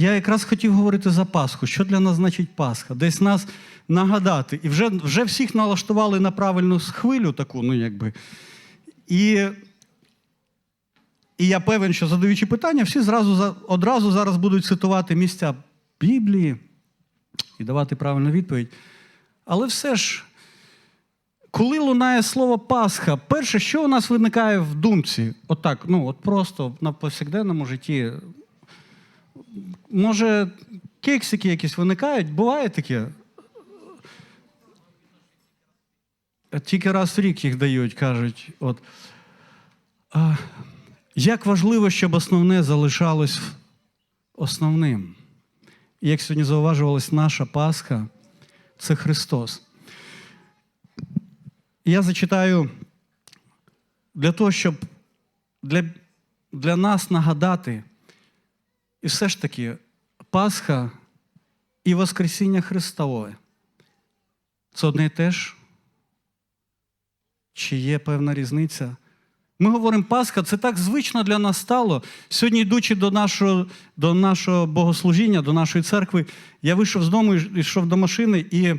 Я якраз хотів говорити за Пасху. Що для нас значить Пасха? Десь нас нагадати. І вже, вже всіх налаштували на правильну хвилю таку, ну якби. І, і я певен, що задаючи питання, всі зразу, одразу зараз будуть цитувати місця Біблії і давати правильну відповідь. Але все ж, коли лунає слово Пасха, перше, що у нас виникає в думці? Отак, ну, от просто на повсякденному житті. Може, кексики якісь виникають? Буває таке? Тільки раз в рік їх дають, кажуть. От. А, як важливо, щоб основне залишалось основним. Як сьогодні зауважувалась наша Пасха, це Христос. Я зачитаю для того, щоб для, для нас нагадати, і все ж таки, Пасха і Воскресіння Христове це одне і те ж? Чи є певна різниця? Ми говоримо, Пасха це так звично для нас стало. Сьогодні, йдучи до нашого, до нашого богослужіння, до нашої церкви, я вийшов з дому йшов до машини, і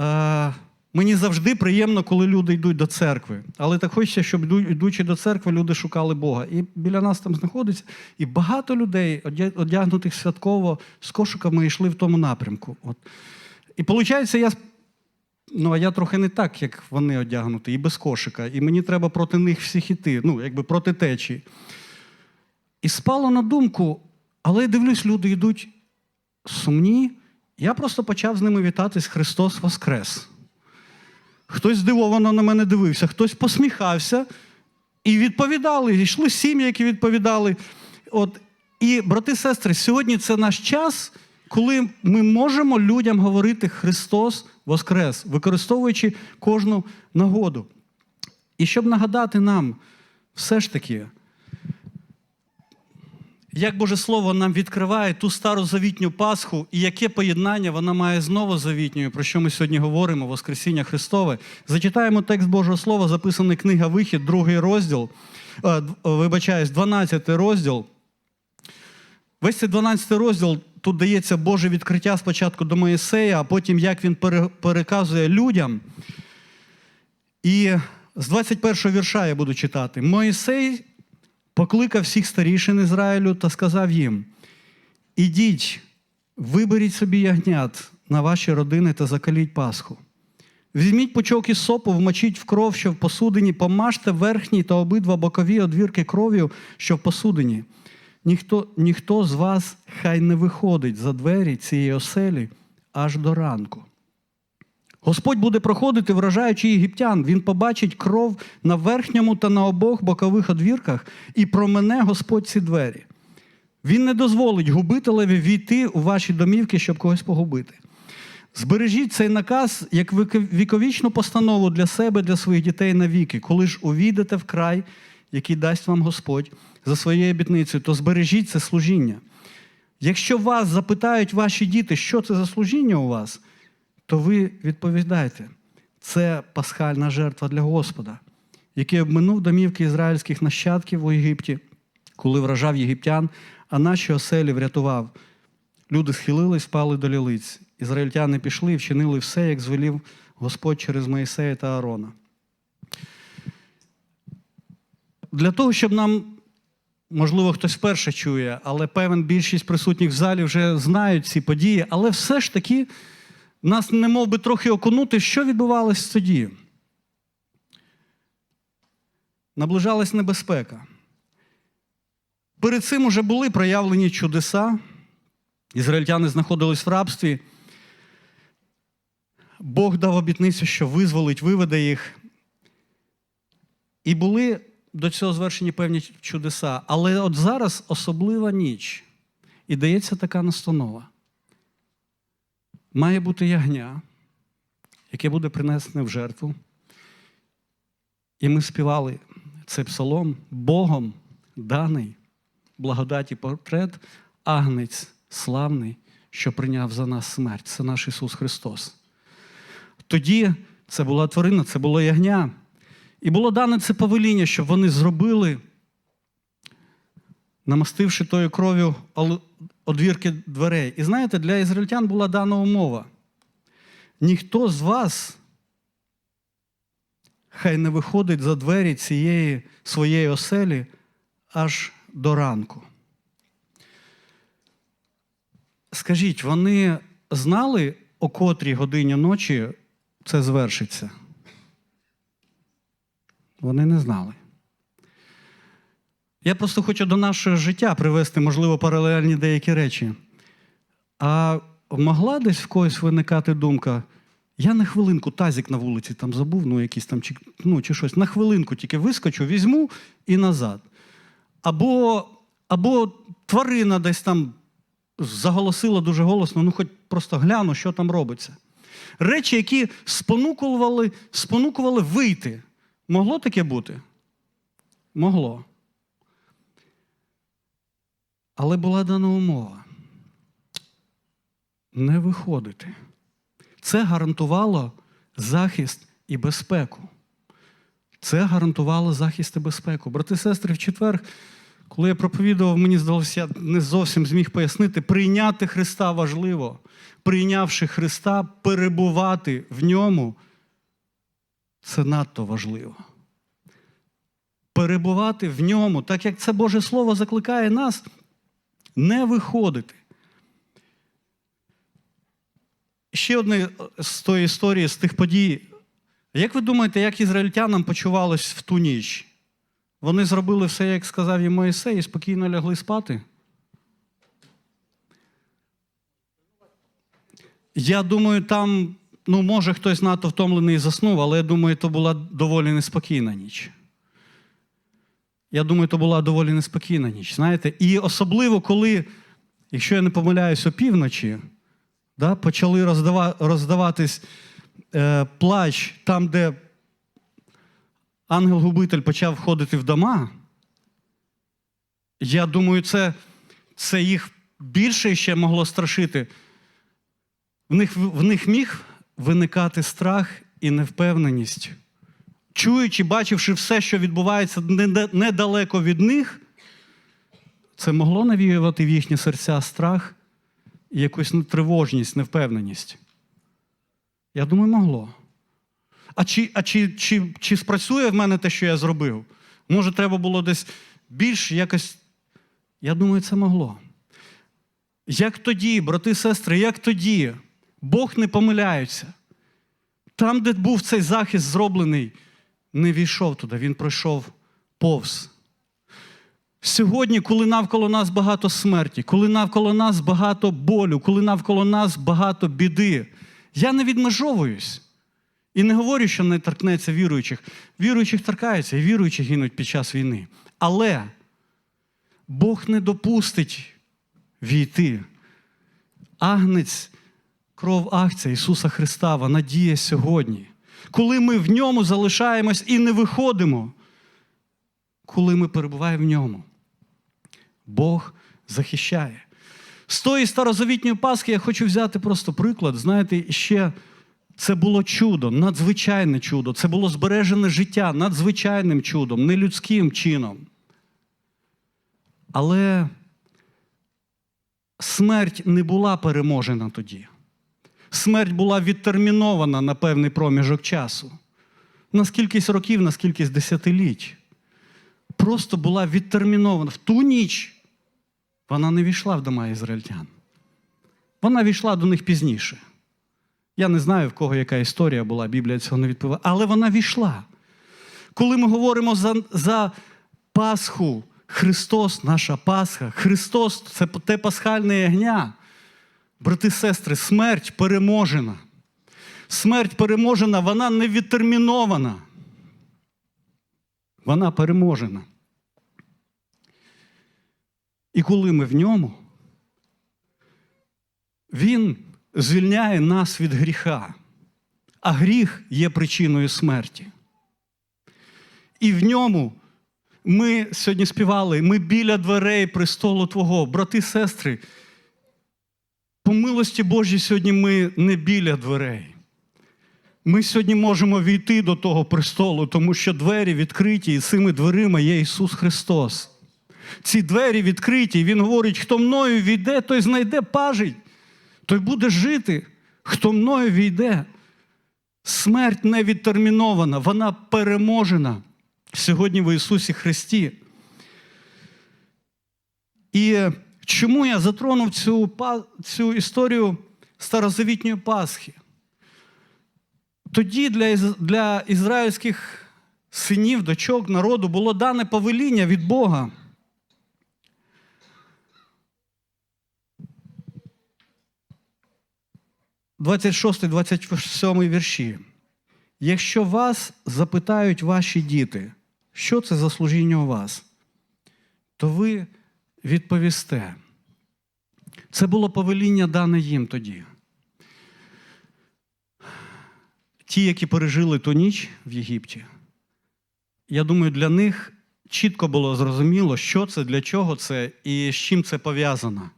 е, мені завжди приємно, коли люди йдуть до церкви. Але так хочеться, щоб йдучи до церкви, люди шукали Бога. І біля нас там знаходиться, і багато людей, одягнутих святково, з кошиками йшли в тому напрямку. От. І виходить, я Ну, а я трохи не так, як вони одягнуті, і без кошика. І мені треба проти них всіх іти, ну, якби проти течії. І спало на думку, але я дивлюсь, люди йдуть сумні. Я просто почав з ними вітатись Христос Воскрес. Хтось здивовано на мене дивився, хтось посміхався і відповідали. Йшли сім'ї, які відповідали. От. І, брати і сестри, сьогодні це наш час, коли ми можемо людям говорити Христос Воскрес, використовуючи кожну нагоду. І щоб нагадати нам, все ж таки, як Боже Слово нам відкриває ту стару завітню Пасху, і яке поєднання вона має з новозавітньою, про що ми сьогодні говоримо, Воскресіння Христове. Зачитаємо текст Божого Слова, записаний книга Вихід, другий розділ, е, вибачаюсь, 12 розділ. Весь цей 12 розділ тут дається Боже відкриття спочатку до Моїсея, а потім як він переказує людям. І з 21 вірша я буду читати. Моїсей покликав всіх старішин Ізраїлю та сказав їм: Ідіть, виберіть собі ягнят на ваші родини та закаліть Пасху. Візьміть пучок із сопу, вмочіть в кров, що в посудині, помажте верхній та обидва бокові одвірки кров'ю, що в посудині. Ніхто, ніхто з вас хай не виходить за двері цієї оселі аж до ранку. Господь буде проходити, вражаючи єгиптян. Він побачить кров на верхньому та на обох бокових одвірках, і промене Господь ці двері. Він не дозволить губителеві війти у ваші домівки, щоб когось погубити. Збережіть цей наказ як віковічну постанову для себе, для своїх дітей навіки. Коли ж увійдете в край, який дасть вам Господь за своєю обітницею, то збережіть це служіння. Якщо вас запитають ваші діти, що це за служіння у вас, то ви відповідаєте, це пасхальна жертва для Господа, який обминув домівки ізраїльських нащадків у Єгипті, коли вражав єгиптян, а наші оселі врятував. Люди схилились, впали до лілиць. Ізраїльтяни пішли і вчинили все, як звелів Господь через Моїсея та Аарона. Для того, щоб нам, можливо, хтось вперше чує, але певен більшість присутніх в залі вже знають ці події, але все ж таки нас не мов би трохи окунути, що відбувалось тоді. Наближалась небезпека. Перед цим уже були проявлені чудеса. Ізраїльтяни знаходились в рабстві. Бог дав обітницю, що визволить, виведе їх. І були до цього звершені певні чудеса. Але от зараз особлива ніч. І дається така настанова. Має бути ягня, яке буде принесене в жертву. І ми співали цей псалом Богом даний благодаті портрет, агнець славний, що прийняв за нас смерть. Це наш Ісус Христос. Тоді це була тварина, це було ягня. І було дане це повеління, щоб вони зробили намастивши тою кров'ю одвірки дверей. І знаєте, для ізраїльтян була дана умова. Ніхто з вас хай не виходить за двері цієї своєї оселі аж до ранку. Скажіть, вони знали, о котрій годині ночі це звершиться? Вони не знали. Я просто хочу до нашого життя привести, можливо, паралельні деякі речі. А могла десь в когось виникати думка, я на хвилинку тазик на вулиці там забув, ну якийсь там чи, ну, чи щось, на хвилинку тільки вискочу, візьму і назад. Або, або тварина десь там заголосила дуже голосно, ну хоч просто гляну, що там робиться. Речі, які спонукували, спонукували вийти. Могло таке бути? Могло. Але була дана умова. Не виходити. Це гарантувало захист і безпеку. Це гарантувало захист і безпеку. Брати і сестри, в четвер, коли я проповідував, мені здалося, я не зовсім зміг пояснити, прийняти Христа важливо. Прийнявши Христа, перебувати в ньому це надто важливо. Перебувати в ньому, так як це Боже Слово закликає нас, не виходити. Ще одне з тої історії, з тих подій. Як ви думаєте, як ізраїльтянам почувалось в ту ніч? Вони зробили все, як сказав їм Моїсей, і спокійно лягли спати? Я думаю, там, ну, може, хтось надто втомлений і заснув, але я думаю, то була доволі неспокійна ніч. Я думаю, то була доволі неспокійна ніч. Знаєте? І особливо, коли, якщо я не помиляюсь, опівночі, да, почали роздава, роздаватись е, плач там, де ангел-губитель почав входити в дома. Я думаю, це, це їх більше ще могло страшити. В них, в них міг виникати страх і невпевненість. Чуючи, бачивши все, що відбувається недалеко від них, це могло навіювати в їхні серця страх і якусь тривожність, невпевненість. Я думаю, могло. А чи, а чи, чи, чи спрацює в мене те, що я зробив? Може, треба було десь більш якось. Я думаю, це могло. Як тоді, брати і сестри, як тоді, Бог не помиляється. Там, де був цей захист зроблений, не війшов туди, він пройшов повз. Сьогодні, коли навколо нас багато смерті, коли навколо нас багато болю, коли навколо нас багато біди, я не відмежовуюсь. І не говорю, що не торкнеться віруючих. Віруючих торкаються, і віруючі гинуть під час війни. Але Бог не допустить війти. Агнець, кров Агця Ісуса Христа, вона діє сьогодні. Коли ми в ньому залишаємось і не виходимо, коли ми перебуваємо в ньому, Бог захищає. З тої старозавітньої Пасхи я хочу взяти просто приклад. Знаєте, ще це було чудо, надзвичайне чудо. Це було збережене життя надзвичайним чудом, не людським чином. Але смерть не була переможена тоді. Смерть була відтермінована на певний проміжок часу. На скількись років, на скількись десятиліть. Просто була відтермінована. В ту ніч вона не війшла в дома ізраїльтян. Вона війшла до них пізніше. Я не знаю, в кого яка історія була, Біблія цього не відповідає, але вона війшла. Коли ми говоримо за, за Пасху, Христос, наша Пасха, Христос це те пасхальне ягня. Брати, сестри, смерть переможена. Смерть переможена, вона не відтермінована. Вона переможена. І коли ми в ньому, Він звільняє нас від гріха, а гріх є причиною смерті. І в ньому ми сьогодні співали, ми біля дверей престолу Твого, брати, сестри. По милості Божій сьогодні ми не біля дверей. Ми сьогодні можемо війти до того престолу, тому що двері відкриті, і цими дверима є Ісус Христос. ці двері відкриті. І Він говорить: хто мною війде, той знайде пажить, той буде жити. Хто мною війде. Смерть не відтермінована, вона переможена сьогодні в Ісусі Христі. І чому я затронув цю, цю історію старозавітньої Пасхи? Тоді для, для ізраїльських синів, дочок, народу було дане повеління від Бога. Двадцять 26-27 вірші. Якщо вас запитають ваші діти, що це за служіння у вас, то ви відповісте. Це було повеління дане їм тоді. Ті, які пережили ту ніч в Єгипті, я думаю, для них чітко було зрозуміло, що це, для чого це і з чим це пов'язано.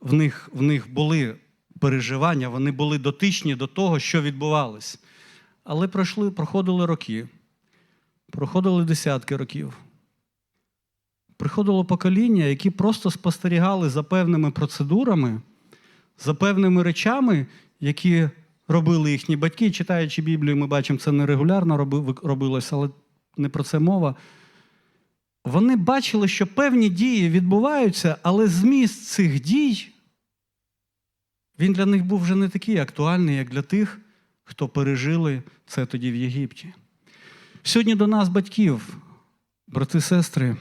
В них, в них були переживання, вони були дотичні до того, що відбувалось. Але пройшли, проходили роки, проходили десятки років. Приходило покоління, які просто спостерігали за певними процедурами, за певними речами, які робили їхні батьки. Читаючи Біблію, ми бачимо, це нерегулярно роби- робилось, але не про це мова. Вони бачили, що певні дії відбуваються, але зміст цих дій він для них був вже не такий актуальний, як для тих, хто пережили це тоді в Єгипті. Сьогодні до нас, батьків, брати, сестри,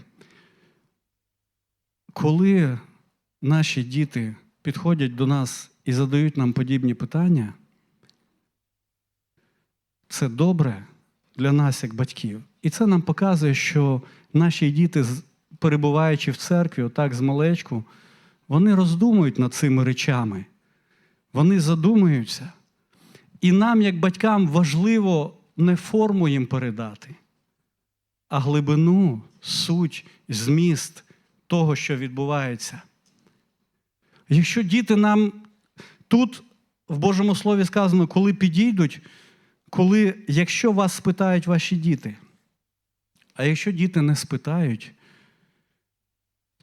коли наші діти підходять до нас і задають нам подібні питання, це добре для нас, як батьків. І це нам показує, що наші діти, перебуваючи в церкві, отак з малечку, вони роздумують над цими речами, вони задумуються. І нам, як батькам, важливо не форму їм передати, а глибину, суть, зміст того, що відбувається. Якщо діти нам тут в Божому Слові сказано, коли підійдуть, коли, якщо вас спитають ваші діти, а якщо діти не спитають,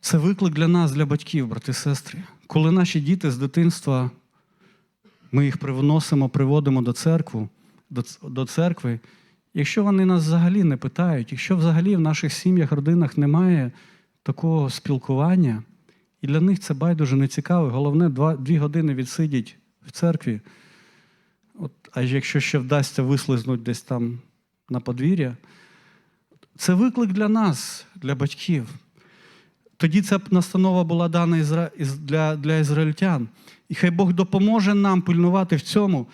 це виклик для нас, для батьків, брати і сестри. Коли наші діти з дитинства, ми їх привносимо, приводимо до церкви, до, до церкви, якщо вони нас взагалі не питають, якщо взагалі в наших сім'ях, родинах немає такого спілкування, і для них це байдуже не цікаво. Головне, два, дві години відсидіть в церкві. От, а якщо ще вдасться вислизнути десь там на подвір'я, це виклик для нас, для батьків. Тоді ця настанова була дана для, для ізраїльтян. І хай Бог допоможе нам пильнувати в цьому.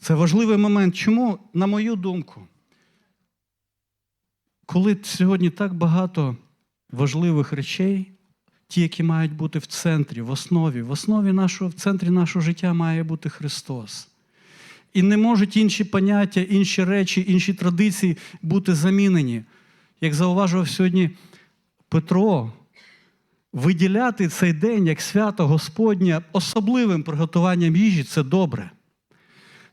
Це важливий момент. Чому, на мою думку, коли сьогодні так багато важливих речей, ті, які мають бути в центрі, в основі, в основі нашого, в центрі нашого життя має бути Христос. І не можуть інші поняття, інші речі, інші традиції бути замінені. Як зауважував сьогодні Петро, виділяти цей день як свято Господнє особливим приготуванням їжі це добре.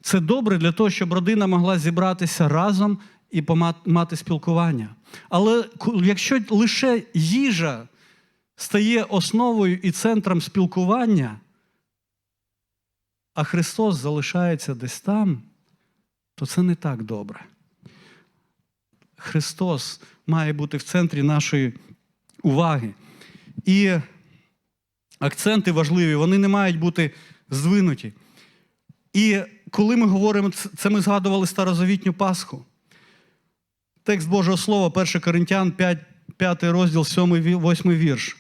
Це добре для того, щоб родина могла зібратися разом і мати спілкування. Але якщо лише їжа стає основою і центром спілкування, а Христос залишається десь там, то це не так добре. Христос має бути в центрі нашої уваги. І акценти важливі, вони не мають бути здвинуті. І коли ми говоримо, це ми згадували старозавітню Пасху. Текст Божого Слова, 1 Коринтян, 5, 5 розділ, 7, 8 вірш.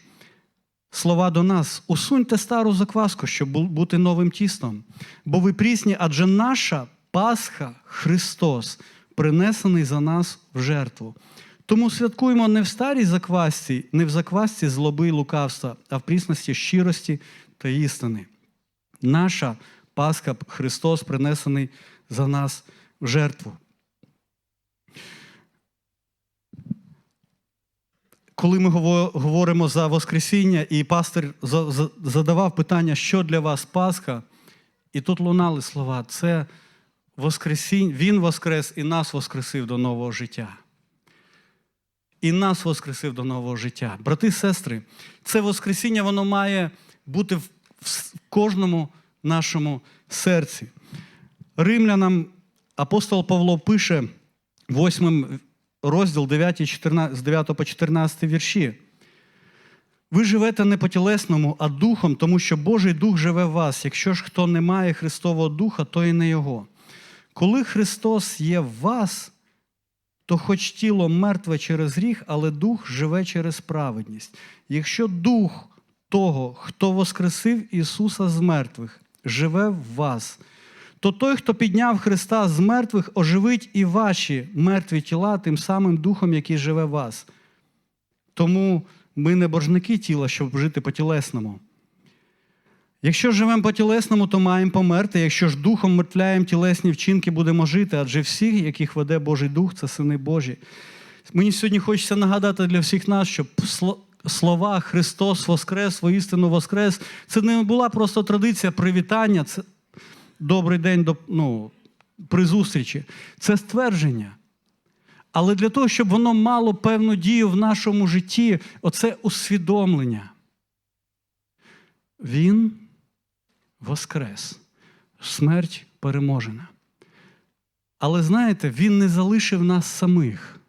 Слова до нас: усуньте стару закваску, щоб бути новим тістом. Бо ви прісні, адже наша Пасха Христос, принесений за нас в жертву. Тому святкуємо не в старій заквасці, не в заквасці злоби і лукавства, а в прісності щирості та істини. Наша Пасха Христос принесений за нас в жертву. Коли ми говоримо за Воскресіння, і за- задавав питання, що для вас Пасха, і тут лунали слова: це Воскресінь, Він воскрес і нас воскресив до нового життя. і нас воскресив до нового життя. Брати і сестри, це Воскресіння воно має бути в, кожному нашому серці. Римлянам апостол Павло пише, 8 розділ 9, 14, з 9 по 14 вірші. Ви живете не по тілесному, а духом, тому що Божий Дух живе в вас. Якщо ж хто не має Христового Духа, то і не Його. Коли Христос є в вас, то хоч тіло мертве через гріх, але дух живе через праведність. Якщо дух того, хто воскресив Ісуса з мертвих, живе в вас, то той, хто підняв Христа з мертвих, оживить і ваші мертві тіла тим самим духом, який живе в вас. Тому ми не боржники тіла, щоб жити по тілесному. Якщо живемо по тілесному, то маємо померти. Якщо ж духом мертвляємо тілесні вчинки, будемо жити, адже всі, яких веде Божий Дух, це сини Божі. Мені сьогодні хочеться нагадати для всіх нас, щоб слова Христос Воскрес, воістину Воскрес, це не була просто традиція привітання, це добрий день до, ну, при зустрічі. Це ствердження. Але для того, щоб воно мало певну дію в нашому житті, оце усвідомлення. Він воскрес, смерть переможена. Але знаєте, Він не залишив нас самих.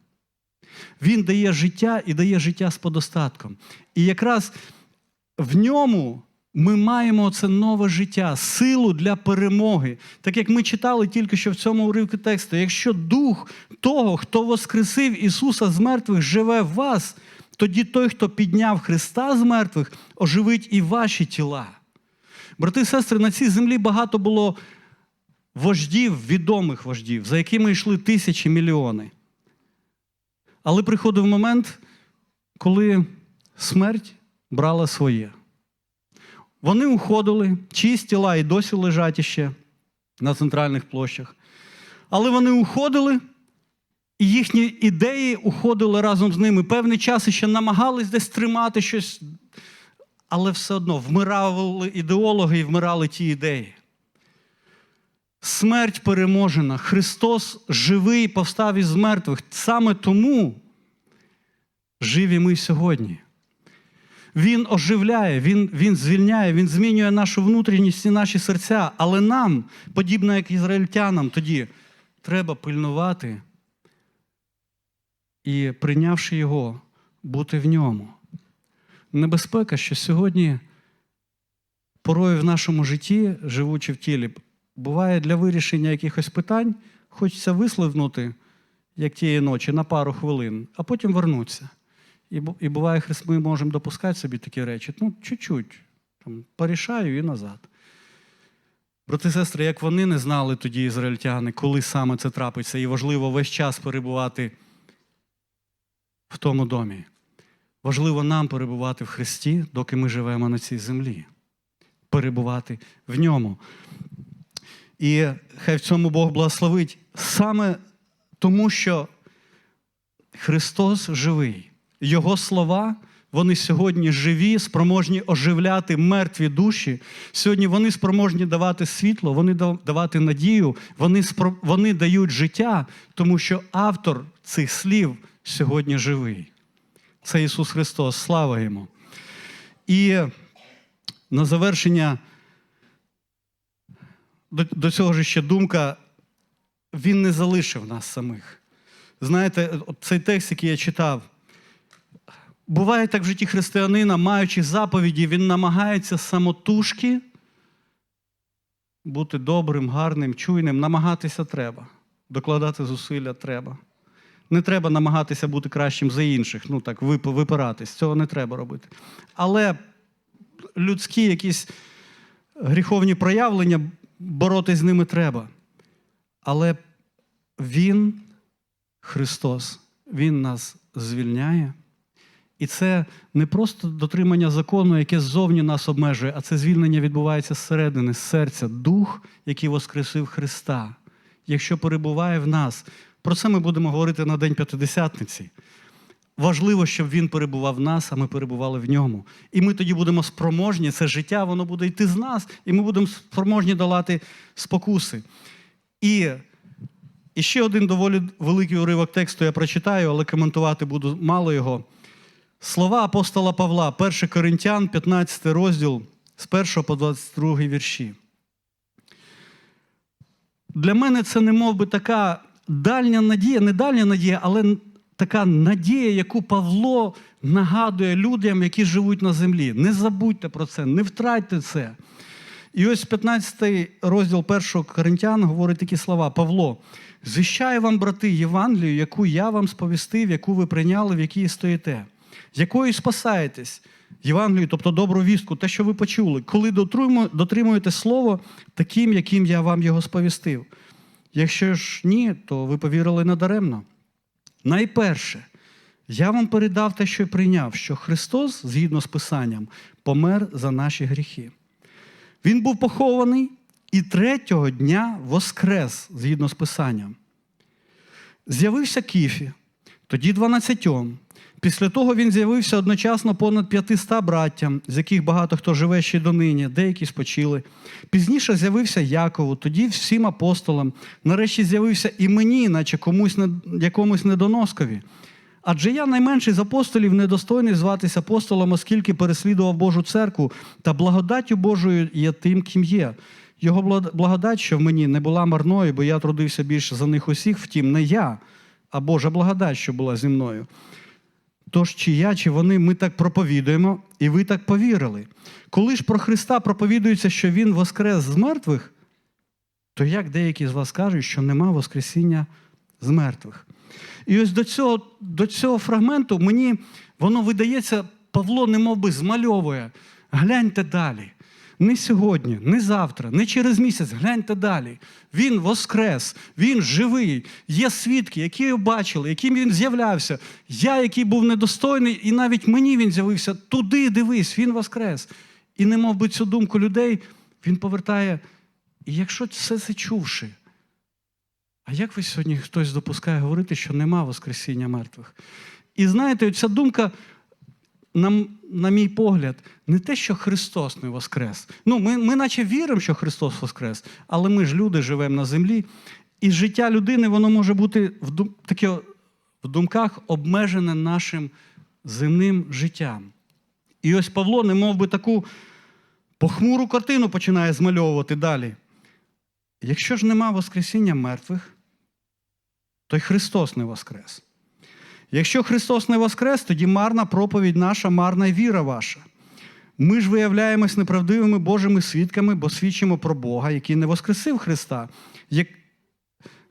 Він дає життя і дає життя з подостатком. І якраз в ньому ми маємо це нове життя, силу для перемоги. Так як ми читали тільки що в цьому уривку тексту, якщо дух того, хто воскресив Ісуса з мертвих, живе в вас, тоді той, хто підняв Христа з мертвих, оживить і ваші тіла. Брати і сестри, на цій землі багато було вождів, відомих вождів, за якими йшли тисячі мільйони. Але приходив момент, коли смерть брала своє. Вони уходили, чиїсь тіла і досі лежать іще на центральних площах. Але вони уходили, і їхні ідеї уходили разом з ними. Певний час ще намагались десь тримати щось, але все одно вмирали ідеологи і вмирали ті ідеї. Смерть переможена. Христос живий повстав із мертвих. Саме тому живі ми сьогодні. Він оживляє, він, він звільняє, він змінює нашу внутрішність і наші серця. Але нам, подібно як ізраїльтянам, тоді треба пильнувати і, прийнявши його, бути в ньому. Небезпека, що сьогодні порою в нашому житті, живучи в тілі, буває для вирішення якихось питань, хочеться висловнути, як тієї ночі, на пару хвилин, а потім вернутися. І, буває, Христ, ми можемо допускати собі такі речі. Ну, чуть-чуть. Порішаю і назад. Брати і сестри, як вони не знали тоді ізраїльтяни, коли саме це трапиться, і важливо весь час перебувати в тому домі. Важливо нам перебувати в Христі, доки ми живемо на цій землі. Перебувати в ньому. І хай в цьому Бог благословить саме тому, що Христос живий. Його слова, вони сьогодні живі, спроможні оживляти мертві душі. Сьогодні вони спроможні давати світло, вони давати надію, вони, спро- вони дають життя, тому що автор цих слів сьогодні живий. Це Ісус Христос. Слава Йому. І на завершення до, до цього ж ще думка, Він не залишив нас самих. Знаєте, цей текст, який я читав, буває так в житті християнина, маючи заповіді, він намагається самотужки бути добрим, гарним, чуйним. Намагатися треба, докладати зусилля треба. Не треба намагатися бути кращим за інших, ну так, випиратись. Цього не треба робити. Але людські якісь гріховні проявлення, боротись з ними треба. Але Він, Христос, Він нас звільняє. І це не просто дотримання закону, яке ззовні нас обмежує, а це звільнення відбувається зсередини, з серця, дух, який воскресив Христа, якщо перебуває в нас. Про це ми будемо говорити на День П'ятидесятниці. Важливо, щоб він перебував в нас, а ми перебували в ньому. І ми тоді будемо спроможні, це життя, воно буде йти з нас, і ми будемо спроможні долати спокуси. І І ще один доволі великий уривок тексту я прочитаю, але коментувати буду мало його. Слова апостола Павла, 1 Коринтян, 15 розділ, з 1 по 22 вірші. Для мене це не мов би така дальня надія, не дальня надія, але така надія, яку Павло нагадує людям, які живуть на землі. Не забудьте про це, не втратьте це. І ось 15 розділ 1 Коринтян говорить такі слова: Павло, звіщаю вам, брати, Євангелію, яку я вам сповістив, яку ви прийняли, в якій стоїте, якою спасаєтесь. Євангелію, тобто добру вістку, те, що ви почули, коли дотримуєте слово таким, яким я вам його сповістив. Якщо ж ні, то ви повірили надаремно. Найперше, я вам передав те, що прийняв, що Христос, згідно з Писанням, помер за наші гріхи. Він був похований і третього дня воскрес, згідно з Писанням. З'явився Кіфі, тоді дванадцятьом. Після того він з'явився одночасно понад 500 браттям, з яких багато хто живе ще донині, деякі спочили. Пізніше з'явився Якову, тоді всім апостолам. Нарешті з'явився і мені, наче комусь не- якомусь недоноскові. Адже я найменший з апостолів недостойний зватися апостолом, оскільки переслідував Божу церкву, та благодаттю Божою є тим, ким є. Його благодать, що в мені не була марною, бо я трудився більше за них усіх, втім, не я, а Божа благодать, що була зі мною. Тож, чи я, чи вони, ми так проповідуємо, і ви так повірили. Коли ж про Христа проповідується, що Він воскрес з мертвих, то як деякі з вас кажуть, що нема Воскресіння з мертвих? І ось до цього, до цього фрагменту мені воно видається, Павло немов би змальовує. Гляньте далі. Не сьогодні, не завтра, не через місяць, гляньте далі. Він воскрес, він живий. Є свідки, які його бачили, яким він з'являвся. Я, який був недостойний, і навіть мені він з'явився. Туди дивись, він воскрес. І не мов би цю думку людей, він повертає. І якщо все це чувши, а як ви сьогодні хтось допускає говорити, що нема Воскресіння мертвих? І знаєте, ця думка, на, на мій погляд, не те, що Христос не воскрес. Ну, ми, ми наче віримо, що Христос воскрес, але ми ж люди живемо на землі, і життя людини воно може бути в, дум, таке, в думках обмежене нашим земним життям. І ось Павло, не мов би таку похмуру картину починає змальовувати далі. Якщо ж нема Воскресіння мертвих, то й Христос не воскрес. Якщо Христос не воскрес, тоді марна проповідь наша, марна віра ваша. Ми ж виявляємось неправдивими Божими свідками, бо свідчимо про Бога, який не воскресив Христа. Як,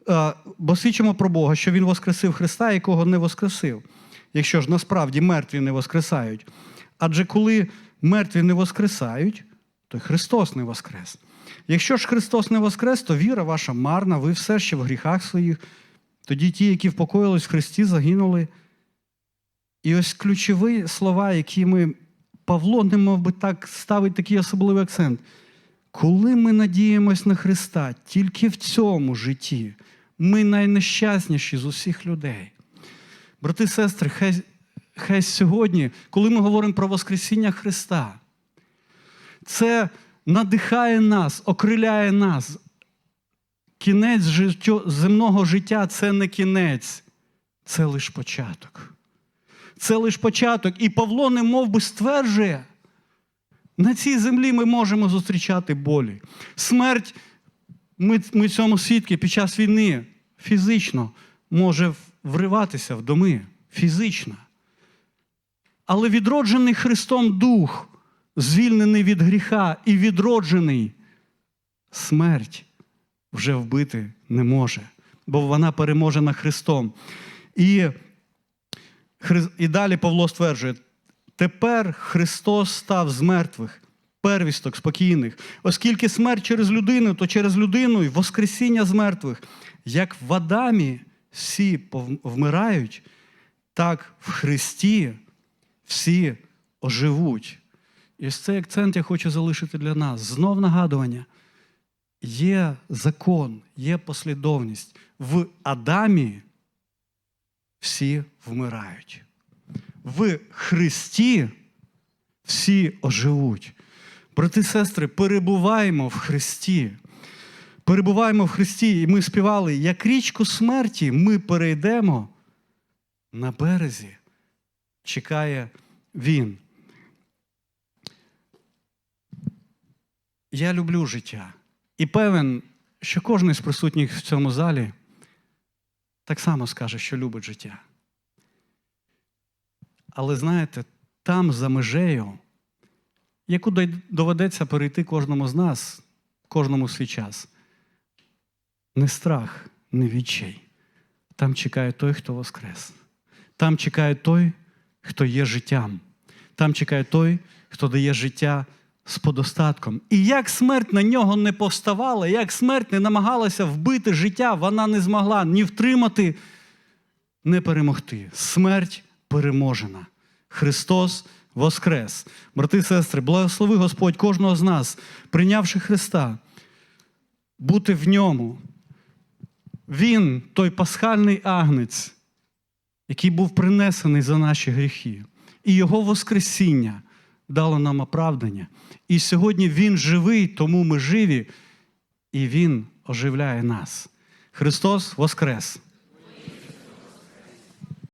е, бо свідчимо про Бога, що Він воскресив Христа, якого не воскресив, якщо ж насправді мертві не воскресають. Адже коли мертві не воскресають, то Христос не воскрес. Якщо ж Христос не воскрес, то віра ваша марна, ви все ще в гріхах своїх. Тоді ті, які впокоїлись в Христі, загинули. І ось ключові слова, які ми Павло не мов би так ставить такий особливий акцент. Коли ми надіємось на Христа тільки в цьому житті, ми найнещасніші з усіх людей. Брати і сестри, хай, хай сьогодні, коли ми говоримо про Воскресіння Христа, це надихає нас, окриляє нас. Кінець життю, земного життя це не кінець, це лише початок. Це лише початок. І Павло не мов би стверджує, на цій землі ми можемо зустрічати болі. Смерть, ми, ми цьому свідки під час війни фізично може вриватися в доми, фізично. Але відроджений Христом Дух, звільнений від гріха і відроджений смерть вже вбити не може, бо вона переможена Христом. І, і далі Павло стверджує: тепер Христос став з мертвих, первісток спокійних, оскільки смерть через людину, то через людину і Воскресіння з мертвих. Як в Адамі всі вмирають, так в Христі всі оживуть. І ось цей акцент я хочу залишити для нас. Знов нагадування. Є закон, є послідовність. В Адамі всі вмирають. В Христі всі оживуть. Брати сестри, перебуваємо в Христі. перебуваємо в Христі, і ми співали, як річку смерті ми перейдемо на березі. Чекає Він. Я люблю життя. І певен, що кожен з присутніх в цьому залі так само скаже, що любить життя. Але знаєте, там за межею, яку доведеться перейти кожному з нас, кожному свій час, не страх, не відчай. Там чекає той, хто воскрес. Там чекає той, хто є життям. Там чекає той, хто дає життя з подостатком. І як смерть на нього не повставала, як смерть не намагалася вбити життя, вона не змогла ні втримати, не перемогти. Смерть переможена. Христос воскрес. Брати і сестри, благослови Господь кожного з нас, прийнявши Христа, бути в ньому. Він той пасхальний агнець, який був принесений за наші гріхи, і Його Воскресіння дало нам оправдання. І сьогодні Він живий, тому ми живі, і Він оживляє нас. Христос Воскрес!